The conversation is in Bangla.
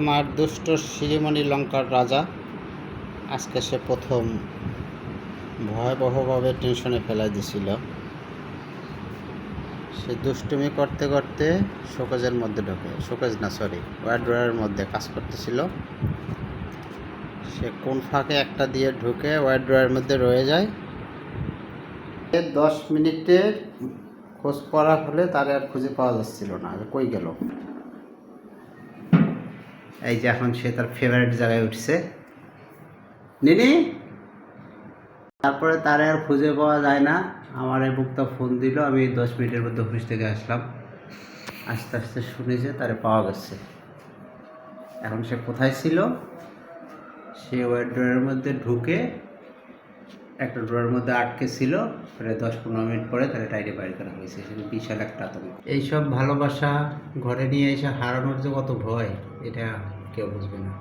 আমার দুষ্ট শিরিমণি লঙ্কার রাজা। আজকে সে প্রথম ভয়াবহভাবে টেনশনে ফেলাই দিছিল। সে দুষ্টুমি করতে করতে শোকেজের মধ্যে ঢোকে। শোকেজ না সরি ওয়ারড্রয়ারের মধ্যে কাজ করতেছিল। সে কোন ফাঁকে একটা দিয়ে ঢুকে ওয়ারড্রয়ারের মধ্যে রয়ে যায়। দশ মিনিটের খোঁজ করা হলে তার আর খুঁজে পাওয়া যাচ্ছিল না। কই গেল? এই যে এখন সে তার ফেভারিট জায়গায় উঠছে। নিনি? তারপরে তারে আর খুঁজে পাওয়া যায় না। আমার এই বুকটা ফোন দিল, আমি দশ মিনিটের মধ্যে অফিস থেকে আসলাম। আস্তে আস্তে শুনেছে তারে পাওয়া গেছে। এখন সে কোথায় ছিল? সে ওয়ার ড্রয়ের মধ্যে ঢুকে একটা ড্রয়ের মধ্যে আটকে ছিল। প্রায় দশ পনেরো মিনিট পরে তারা টাইটে বাইর করা হয়েছে। সেটা বিশাল একটা আতঙ্ক। এইসব ভালোবাসা ঘরে নিয়ে এসে হারানোর যে কত ভয়, এটা কেউ বুঝবে না